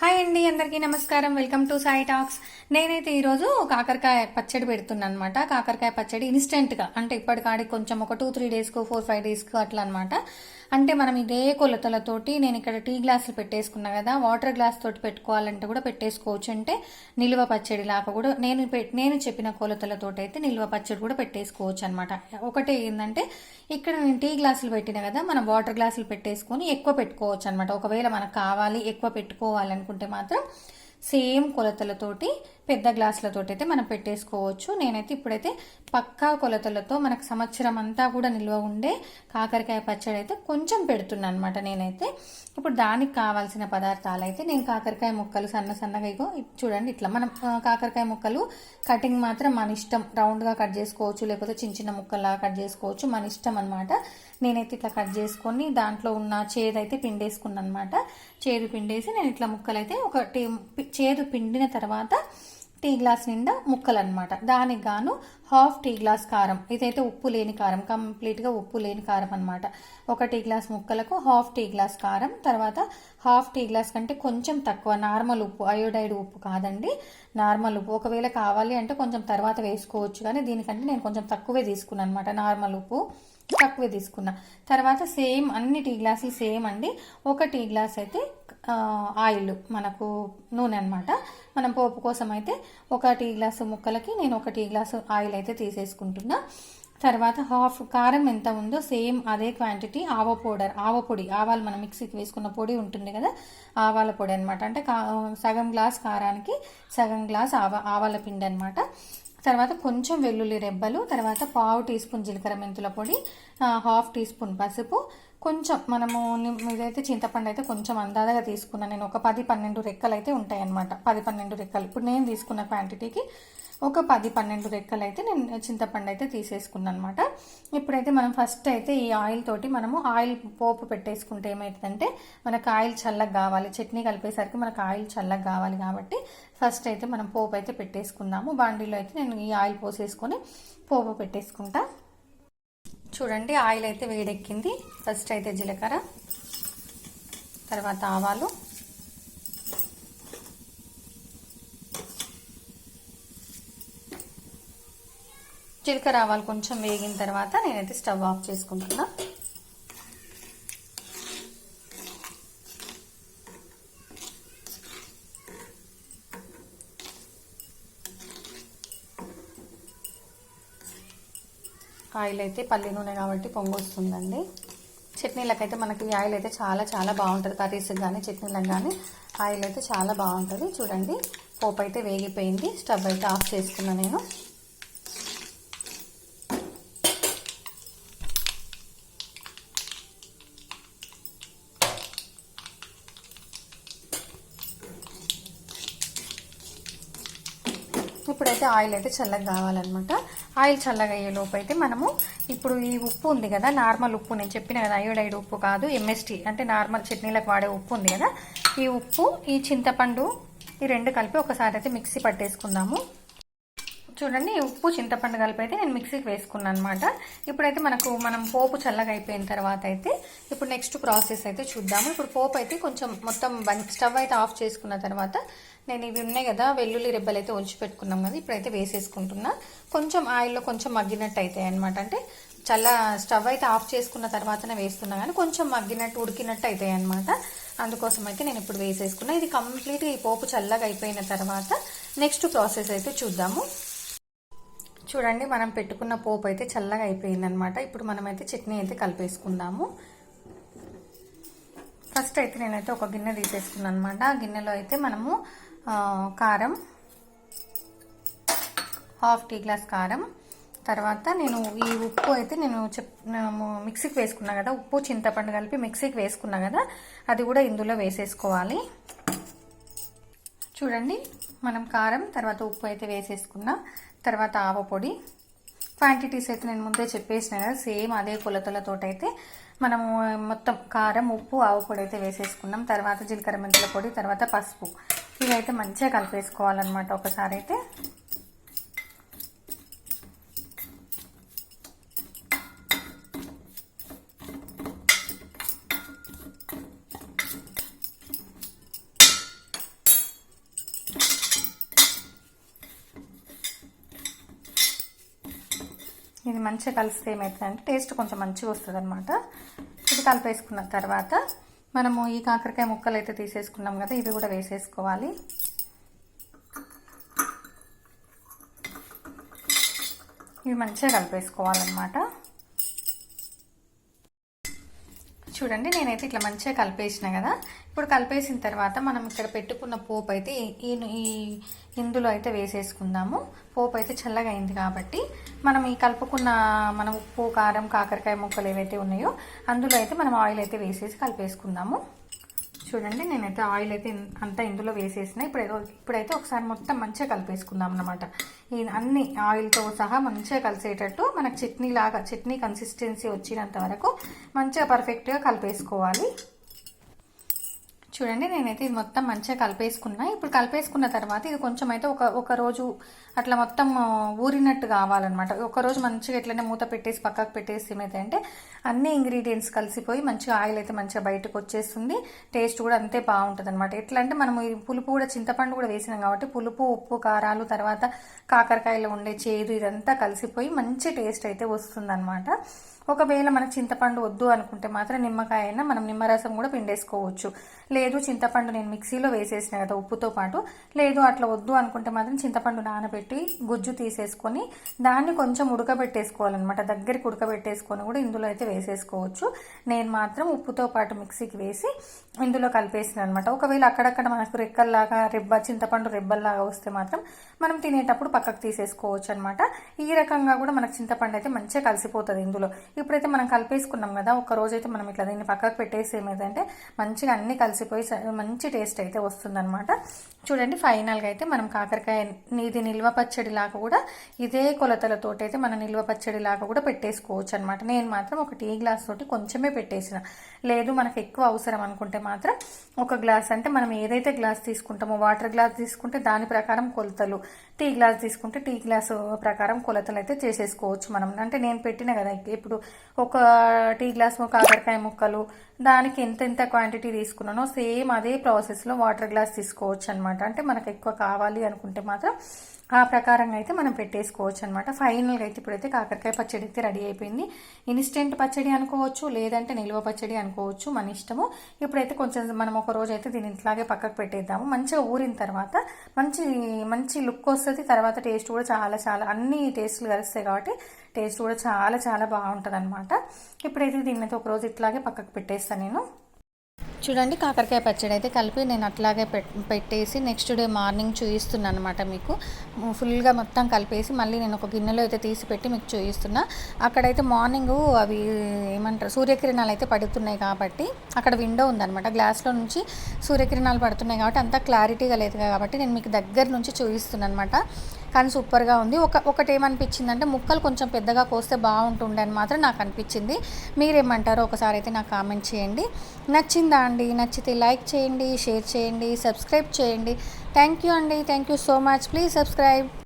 Hi అండి అందరికీ నమస్కారం. Welcome to Sai talks. నేనైతే ఈరోజు కాకరకాయ పచ్చడి పెడుతున్నాను అనమాట కాకరకాయ పచ్చడి ఇన్స్టెంట్గా అంటే ఇప్పటికాడికి కొంచెం ఒక టూ త్రీ డేస్కు ఫోర్ ఫైవ్ డేస్కు అట్లా అనమాట. అంటే మనం ఇదే కొలతలతోటి నేను ఇక్కడ టీ గ్లాసులు పెట్టేసుకున్నా కదా వాటర్ గ్లాస్ తోటి పెట్టుకోవాలంటే కూడా పెట్టేసుకోవచ్చు. అంటే నిల్వ పచ్చడి లాగా కూడా నేను పె- నేను చెప్పిన కొలతలతోటి అయితే నిల్వ పచ్చడి కూడా పెట్టేసుకోవచ్చు అనమాట ఒకటి ఏంటంటే ఇక్కడ నేను టీ గ్లాసులు పెట్టిన కదా మనం వాటర్ గ్లాసులు పెట్టేసుకొని ఎక్కువ పెట్టుకోవచ్చు అనమాట ఒకవేళ మనకు కావాలి ఎక్కువ పెట్టుకోవాలనుకుంటే మాత్రం సేమ్ కొలతలతోటి పెద్ద గ్లాసులతోటి అయితే మనం పెట్టేసుకోవచ్చు. నేనైతే ఇప్పుడైతే పక్కా కొలతలతో మనకు సంవత్సరం అంతా కూడా నిల్వ ఉండే కాకరకాయ పచ్చడి అయితే కొంచెం పెడుతున్నాను అనమాట నేనైతే. ఇప్పుడు దానికి కావాల్సిన పదార్థాలు అయితే నేను కాకరకాయ ముక్కలు సన్న సన్నగా ఇగో చూడండి ఇట్లా మనం కాకరకాయ ముక్కలు కటింగ్ మాత్రం మన ఇష్టం. రౌండ్గా కట్ చేసుకోవచ్చు లేకపోతే చిన్న చిన్న ముక్కల్లా కట్ చేసుకోవచ్చు. మన ఇష్టం అనమాట నేనైతే ఇట్లా కట్ చేసుకొని దాంట్లో ఉన్న చేదు అయితే పిండేసుకున్నాను అనమాట చేదు పిండేసి నేను ఇట్లా ముక్కలు అయితే ఒక టీ చేదు పిండిన తర్వాత టీ గ్లాస్ నిండా ముక్కలు అనమాట దానికి గాను హాఫ్ టీ గ్లాస్ కారం ఇదైతే ఉప్పు లేని కారం కంప్లీట్గా ఉప్పు లేని కారం అనమాట ఒక టీ గ్లాస్ ముక్కలకు హాఫ్ టీ గ్లాస్ కారం తర్వాత హాఫ్ టీ గ్లాస్ కంటే కొంచెం తక్కువ నార్మల్ ఉప్పు అయోడైడ్ ఉప్పు కాదండి. నార్మల్ ఉప్పు. ఒకవేళ కావాలి అంటే కొంచెం తర్వాత వేసుకోవచ్చు కానీ దీనికంటే నేను కొంచెం తక్కువే తీసుకున్నాను అనమాట నార్మల్ ఉప్పు తక్కువే తీసుకున్నా. తర్వాత సేమ్ అన్ని టీ గ్లాసులు సేమ్ అండి. ఒక టీ గ్లాస్ అయితే ఆయిల్ మనకు నూనె అనమాట మనం పోపు కోసం అయితే ఒక టీ గ్లాసు ముక్కలకి నేను ఒక టీ గ్లాసు ఆయిల్ అయితే తీసేసుకుంటున్నా. తర్వాత హాఫ్ కారం ఎంత ఉందో సేమ్ అదే క్వాంటిటీ ఆవ పౌడర్ ఆవ పొడి. ఆవాలు మనం మిక్సీకి వేసుకున్న పొడి ఉంటుంది కదా ఆవాల పొడి అనమాట అంటే సగం గ్లాస్ కారానికి సగం గ్లాస్ ఆవ ఆవాల పిండి అనమాట తర్వాత కొంచెం వెల్లుల్లి రెబ్బలు తర్వాత పావు టీ స్పూన్ జీలకర్ర మెంతుల పొడి హాఫ్ టీ స్పూన్ పసుపు కొంచెం మనము ఇదైతే చింతపండు అయితే కొంచెం అందాదగా తీసుకున్నాను నేను ఒక పది పన్నెండు రెక్కలు అయితే ఉంటాయి అనమాట పది పన్నెండు రెక్కలు. ఇప్పుడు నేను తీసుకున్న క్వాంటిటీకి ఒక పది పన్నెండు రెక్కలు అయితే నేను చింతపండు అయితే తీసేసుకున్నాను అనమాట ఇప్పుడైతే మనం ఫస్ట్ అయితే ఈ ఆయిల్ తోటి మనము ఆయిల్ పోపు పెట్టేసుకుంటే ఏమవుతుందంటే మనకు ఆయిల్ చల్లగా కావాలి. చట్నీ కలిపేసరికి మనకు ఆయిల్ చల్లగా కావాలి కాబట్టి ఫస్ట్ అయితే మనం పోపు అయితే పెట్టేసుకుందాము. బాండీలో అయితే నేను ఈ ఆయిల్ పోసేసుకొని పోపు పెట్టేసుకుంటా. చూడండి ఆయిల్ అయితే వేడెక్కింది. ఫస్ట్ అయితే జీలకర్ర తర్వాత ఆవాలు. జీలకర్ర ఆవాలు కొంచెం వేగిన తర్వాత నేనైతే స్టవ్ ఆఫ్ చేసుకుంటున్నాను ఆయిల్ అయితే పల్లి నూనె కాబట్టి పొంగు వస్తుందండి చట్నీలకైతే మనకి ఈ ఆయిల్ అయితే చాలా చాలా బాగుంటుంది. కర్రీస్కి కానీ చట్నీలకు కానీ ఆయిల్ అయితే చాలా బాగుంటుంది. చూడండి పోపు అయితే వేగిపోయింది. స్టవ్ అయితే ఆఫ్ చేసుకున్నా నేను. ఇప్పుడైతే ఆయిల్ అయితే చల్లగా కావాలన్నమాట. ఆయిల్ చల్లగా అయ్యే లోపు అయితే మనము ఇప్పుడు ఈ ఉప్పు ఉంది కదా నార్మల్ ఉప్పు నేను చెప్పిన కదా అయోడైడ్ ఉప్పు కాదు ఎంఎస్టీ అంటే నార్మల్ చట్నీలకు వాడే ఉప్పు ఉంది కదా. ఈ ఉప్పు ఈ చింతపండు ఈ రెండు కలిపి ఒకసారి అయితే మిక్సీ పట్టేసుకుందాము. చూడండి ఈ ఉప్పు చింతపండు కలిపి అయితే నేను మిక్సీకి వేసుకున్నాను అనమాట ఇప్పుడైతే మనకు మనం పోపు చల్లగా అయిపోయిన తర్వాత అయితే ఇప్పుడు నెక్స్ట్ ప్రాసెస్ అయితే చూద్దాము. ఇప్పుడు పోపు అయితే కొంచెం మొత్తం స్టవ్ అయితే ఆఫ్ చేసుకున్న తర్వాత నేను ఇవి ఉన్నాయి కదా వెల్లుల్లి రెబ్బలు అయితే ఒలిచి పెట్టుకున్నాం కదా ఇప్పుడైతే వేసేసుకుంటున్నా. కొంచెం ఆయిల్లో కొంచెం మగ్గినట్టు అవుతాయి అనమాట అంటే చాలా స్టవ్ అయితే ఆఫ్ చేసుకున్న తర్వాతనే వేస్తున్నా కానీ కొంచెం మగ్గినట్టు ఉడికినట్టు అవుతాయి అనమాట అందుకోసం అయితే నేను ఇప్పుడు వేసేసుకున్నా. ఇది కంప్లీట్గా ఈ పోపు చల్లగా అయిపోయిన తర్వాత నెక్స్ట్ ప్రాసెస్ అయితే చూద్దాము. చూడండి మనం పెట్టుకున్న పోపు అయితే చల్లగా అయిపోయిందనమాట ఇప్పుడు మనమైతే చట్నీ అయితే కలిపేసుకుందాము. ఫస్ట్ అయితే నేనైతే ఒక గిన్నె తీసేసుకున్నాను అనమాట ఆ గిన్నెలో అయితే మనము కారం. హాఫ్ టీ గ్లాస్ కారం. తర్వాత నేను ఈ ఉప్పు అయితే నేను చెప్ మిక్సీకి వేసుకున్నా కదా ఉప్పు చింతపండు కలిపి మిక్సీకి వేసుకున్నా కదా అది కూడా ఇందులో వేసేసుకోవాలి. చూడండి మనం కారం తర్వాత ఉప్పు అయితే వేసేసుకున్నా తర్వాత ఆవ పొడి. క్వాంటిటీస్ అయితే నేను ముందే చెప్పేసిన కదా సేమ్ అదే కొలతలతో అయితే మనము మొత్తం కారం ఉప్పు ఆవు పొడి అయితే వేసేసుకున్నాం. తర్వాత జీలకర్ర మెంతుల పొడి తర్వాత పసుపు. ఇదైతే మంచిగా కలిపేసుకోవాలన్నమాట ఒకసారి అయితే. ఇది మంచిగా కలిస్తే ఏమవుతుందంటే టేస్ట్ కొంచెం మంచిగా వస్తుంది అనమాట ఇది కలిపేసుకున్న తర్వాత మనము ఈ కాకరకాయ ముక్కలు అయితే తీసేసుకున్నాం కదా ఇవి కూడా వేసేసుకోవాలి. ఇవి మంచిగా కలిపేసుకోవాలన్నమాట. చూడండి నేనైతే ఇట్లా మంచిగా కలిపేసిన కదా. ఇప్పుడు కలిపేసిన తర్వాత మనం ఇక్కడ పెట్టుకున్న పోపు అయితే ఈ ఈ ఇందులో అయితే వేసేసుకుందాము. పోపు అయితే చల్లగా అయింది కాబట్టి మనం ఈ కలుపుకున్న మనం ఉప్పు కారం కాకరకాయ ముక్కలు ఏవైతే ఉన్నాయో అందులో అయితే మనం ఆయిల్ అయితే వేసేసి కలిపేసుకుందాము. చూడండి నేనైతే ఆయిల్ అయితే అంతా ఇందులో వేసేసిన. ఇప్పుడు ఇప్పుడైతే ఒకసారి మొత్తం మంచిగా కలిపేసుకుందాం అనమాట ఈ అన్ని ఆయిల్తో సహా మంచిగా కలిసేటట్టు మనకు చట్నీ లాగా చట్నీ కన్సిస్టెన్సీ వచ్చినంత వరకు మంచిగా పర్ఫెక్ట్గా కలిపేసుకోవాలి. చూడండి నేనైతే ఇది మొత్తం మంచిగా కలిపేసుకున్నా. ఇప్పుడు కలిపేసుకున్న తర్వాత ఇది కొంచెం అయితే ఒక ఒక రోజు అట్లా మొత్తం ఊరినట్టు కావాలన్నమాట. ఒక రోజు మంచిగా ఎట్లనే మూత పెట్టేసి పక్కకు పెట్టేసి ఏమైతే అన్ని ఇంగ్రీడియంట్స్ కలిసిపోయి మంచిగా ఆయిల్ అయితే మంచిగా బయటకు వచ్చేస్తుంది. టేస్ట్ కూడా అంతే బాగుంటుంది అనమాట ఎట్లా అంటే మనం ఈ పులుపు కూడా చింతపండు కూడా వేసినాం కాబట్టి పులుపు ఉప్పు కారాలు తర్వాత కాకరకాయలో ఉండే చేదు ఇదంతా కలిసిపోయి మంచి టేస్ట్ అయితే వస్తుంది అనమాట ఒకవేళ మనకు చింతపండు వద్దు అనుకుంటే మాత్రం నిమ్మకాయ అయినా మనం నిమ్మరసం కూడా పిండేసుకోవచ్చు. లేదు చింతపండు నేను మిక్సీలో వేసేసిన కదా ఉప్పుతో పాటు. లేదు అట్లా వద్దు అనుకుంటే మాత్రం చింతపండు నానబెట్టి గుజ్జు తీసేసుకొని దాన్ని కొంచెం ఉడకబెట్టేసుకోవాలన్నమాట. దగ్గరికి ఉడకబెట్టేసుకొని కూడా ఇందులో అయితే వేసేసుకోవచ్చు. నేను మాత్రం ఉప్పుతో పాటు మిక్సీకి వేసి ఇందులో కలిపేసిన అనమాట ఒకవేళ అక్కడక్కడ మనకు రెక్కల్లాగా రెబ్బ చింతపండు రెబ్బల్లాగా వస్తే మాత్రం మనం తినేటప్పుడు పక్కకు తీసేసుకోవచ్చు అనమాట ఈ రకంగా కూడా మనకు చింతపండు అయితే మంచిగా కలిసిపోతుంది ఇందులో. ఇప్పుడైతే మనం కలిపేసుకున్నాం కదా ఒక రోజు అయితే మనం ఇట్లా దీన్ని పక్కకు పెట్టేసి ఏమైందంటే మంచిగా అన్ని కలిసిపోయి మంచి టేస్ట్ అయితే వస్తుందన్నమాట. చూడండి ఫైనల్గా అయితే మనం కాకరకాయ ఇది నిల్వ పచ్చడి లాగా కూడా ఇదే కొలతలతో అయితే మన నిల్వ పచ్చడి లాగా కూడా పెట్టేసుకోవచ్చు అనమాట నేను మాత్రం ఒక టీ గ్లాస్ తోటి కొంచెమే పెట్టేసిన. లేదు మనకు ఎక్కువ అవసరం అనుకుంటే మాత్రం ఒక గ్లాస్ అంటే మనం ఏదైతే గ్లాస్ తీసుకుంటామో వాటర్ గ్లాస్ తీసుకుంటే దాని ప్రకారం కొలతలు టీ గ్లాస్ తీసుకుంటే టీ గ్లాస్ ప్రకారం కొలతలు అయితే చేసేసుకోవచ్చు మనం. అంటే నేను పెట్టిన కదా ఇప్పుడు ఒక టీ గ్లాస్ కాకరకాయ ముక్కలు దానికి ఎంత ఎంత క్వాంటిటీ తీసుకున్నానో సేమ్ అదే ప్రాసెస్లో వాటర్ గ్లాస్ తీసుకోవచ్చు అనమాట అంటే మనకు ఎక్కువ కావాలి అనుకుంటే మాత్రం ఆ ప్రకారంగా అయితే మనం పెట్టేసుకోవచ్చు అనమాట ఫైనల్గా అయితే ఇప్పుడైతే కాకరకాయ పచ్చడి అయితే రెడీ అయిపోయింది. ఇన్స్టెంట్ పచ్చడి అనుకోవచ్చు లేదంటే నిల్వ పచ్చడి అనుకోవచ్చు మన ఇష్టము. ఇప్పుడైతే కొంచెం మనం ఒక రోజు అయితే దీని ఇట్లాగే పక్కకు పెట్టేద్దాము. మంచిగా ఊరిన తర్వాత మంచి మంచి లుక్ వస్తుంది. తర్వాత టేస్ట్ కూడా చాలా చాలా అన్ని టేస్ట్లు కలుస్తాయి కాబట్టి టేస్ట్ కూడా చాలా చాలా బాగుంటుంది అనమాట ఇప్పుడైతే దీన్ని అయితే ఒక రోజు ఇట్లాగే పక్కకు పెట్టేస్తాం చేస్తాను నేను. చూడండి కాకరకాయ పచ్చడి అయితే కలిపి నేను అట్లాగే పెట్టేసి నెక్స్ట్ డే మార్నింగ్ చూపిస్తున్నాను అనమాట మీకు ఫుల్గా మొత్తం కలిపేసి మళ్ళీ నేను ఒక గిన్నెలో అయితే తీసి పెట్టి మీకు చూపిస్తున్నా అక్కడైతే మార్నింగ్ అవి ఏమంటారు సూర్యకిరణాలు అయితే పడుతున్నాయి కాబట్టి అక్కడ విండో ఉందనమాట గ్లాస్లో నుంచి సూర్యకిరణాలు పడుతున్నాయి కాబట్టి అంత క్లారిటీగా లేదు కాబట్టి నేను మీకు దగ్గర నుంచి చూపిస్తున్నాను అనమాట కానీ సూపర్గా ఉంది. ఒక ఒకటి ఏమనిపించింది అంటే ముక్కలు కొంచెం పెద్దగా కోస్తే బాగుంటుండే అని మాత్రం నాకు అనిపించింది. మీరేమంటారో ఒకసారి అయితే నాకు కామెంట్ చేయండి. నచ్చిందా అండి? నచ్చితే లైక్ చేయండి షేర్ చేయండి సబ్స్క్రైబ్ చేయండి. థ్యాంక్ యూ అండి. Thank you so much. Please subscribe.